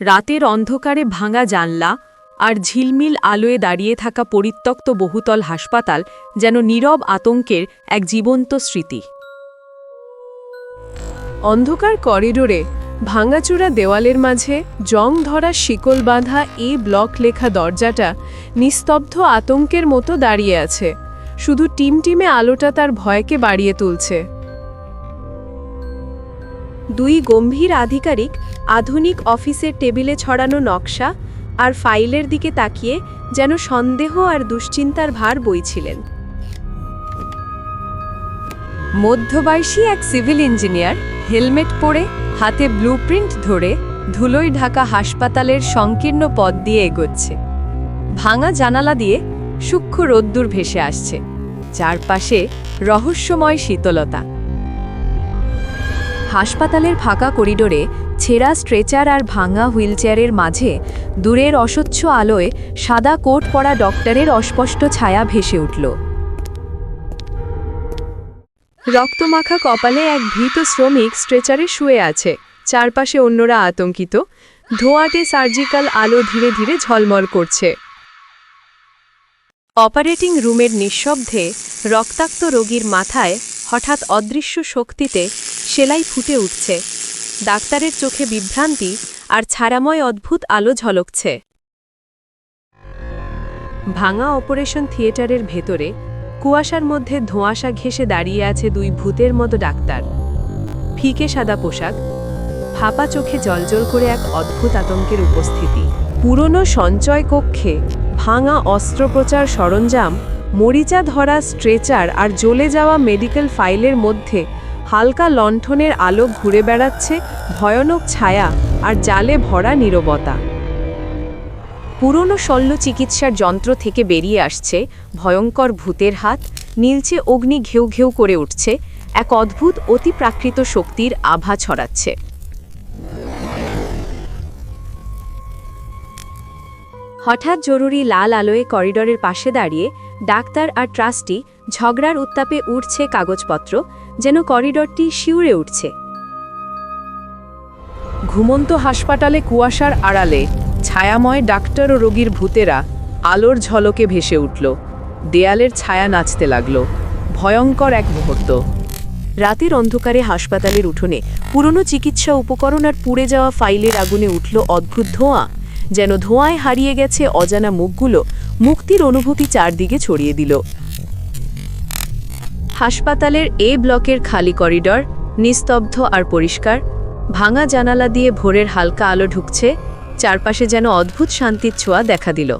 রাতের অন্ধকারে ভাঙা জানলা আর ঝিলমিল আলোয় দাঁড়িয়ে থাকা পরিত্যক্ত বহুতল হাসপাতাল যেন নীরব আতঙ্কের এক জীবন্ত স্মৃতি। অন্ধকার করিডোরে ভাঙাচূড়া দেওয়ালের মাঝে জং ধরা শিকল বাঁধা এ ব্লক লেখা দরজাটা নিস্তব্ধ আতঙ্কের মতো দাঁড়িয়ে আছে। শুধু টিমটিমে আলোটা তার ভয়কে বাড়িয়ে তুলছে। দুই গম্ভীর আধিকারিক আধুনিক অফিসের টেবিলে ছড়ানো নকশা আর ফাইলের দিকে তাকিয়ে যেন সন্দেহ আর দুশ্চিন্তার ভার বইছিলেন। মধ্যবয়সী এক সিভিল ইঞ্জিনিয়ার হেলমেট পরে হাতে ব্লুপ্রিন্ট ধরে ধুলোয় ঢাকা হাসপাতালের সংকীর্ণ পথ দিয়ে এগোচ্ছে। ভাঙা জানালা দিয়ে সূক্ষ্ম রোদ্দুর ভেসে আসছে। চারপাশে রহস্যময় শীতলতা। হাসপাতালের ফাঁকা করিডোরে ছেঁড়া স্ট্রেচার আর ভাঙা হুইলচেয়ারের মাঝে দূরের অস্বচ্ছ আলোয় সাদা কোট পরা ডক্টরের অস্পষ্ট ছায়া ভেসে উঠল। রক্তমাখা কপালে এক ভীত শ্রমিক স্ট্রেচারে শুয়ে আছে। চারপাশে অন্যরা আতঙ্কিত। ধোঁয়াটে সার্জিক্যাল আলো ধীরে ধীরে ঝলমল করছে। অপারেটিং রুমের নিঃশব্দে রক্তাক্ত রোগীর মাথায় হঠাৎ অদৃশ্য শক্তিতে সেলাই ফুটে উঠছে। ডাক্তারের চোখে বিভ্রান্তি আর ছাড়াময় অদ্ভুত আলো ঝলকছে। ভাঙা অপারেশন থিয়েটারের ভেতরে কুয়াশার মধ্যে ধোঁয়াশা ঘেঁষে দাঁড়িয়ে আছে দুই ভূতের মতো ডাক্তার। ফিকে সাদা পোশাক, ফাপা চোখে জলজল করে এক অদ্ভুত আতঙ্কের উপস্থিতি। পুরনো সঞ্চয় কক্ষে ভাঙা অস্ত্রোপচার সরঞ্জাম, মরিচা ধরা স্ট্রেচার আর জ্বলে যাওয়া মেডিকেল ফাইলের মধ্যে হালকা লণ্ঠনের আলো ঘুরে বেড়াচ্ছে ভয়ানক ছায়া আর জালে ভরা নিরবতা। পুরনো শল্য চিকিৎসার যন্ত্র থেকে বেরিয়ে আসছে ভয়ঙ্কর ভূতের হাত, নীলচে অগ্নি ঘেউ ঘেউ করে উঠছে, এক অদ্ভুত অতিপ্রাকৃত শক্তির আভা ছড়াচ্ছে। হঠাৎ জরুরি লাল আলোয় করিডোরের পাশে দাঁড়িয়ে ডাক্তার আর ট্রাস্টি ঝগড়ার উত্তাপে উঠছে কাগজপত্র, যেন করিডোরটি শিউরে উঠছে। ঘুমন্ত হাসপাতালে কুয়াশার আড়ালে ছায়াময় ডাক্তার ও রোগীর ভূতেরা আলোর ঝলকে ভেসে উঠল। দেয়ালের ছায়া নাচতে লাগল। ভয়ঙ্কর এক মুহূর্ত। রাতের অন্ধকারে হাসপাতালের উঠোনে পুরনো চিকিৎসা উপকরণ আর পুড়ে যাওয়া ফাইলের আগুনে উঠল অদ্ভুত ধোঁয়া। যেন ধোঁয়ায় হারিয়ে গেছে অজানা মুখগুলো মুক্তির অনুভূতি চারদিকে ছড়িয়ে দিল। হাসপাতালের এ ব্লকের খালি করিডর নিস্তব্ধ আর পরিষ্কার, ভাঙা জানালা দিয়ে ভোরের হালকা আলো ঢুকছে, চারপাশে যেন অদ্ভুত শান্তির ছোঁয়া দেখা দিল।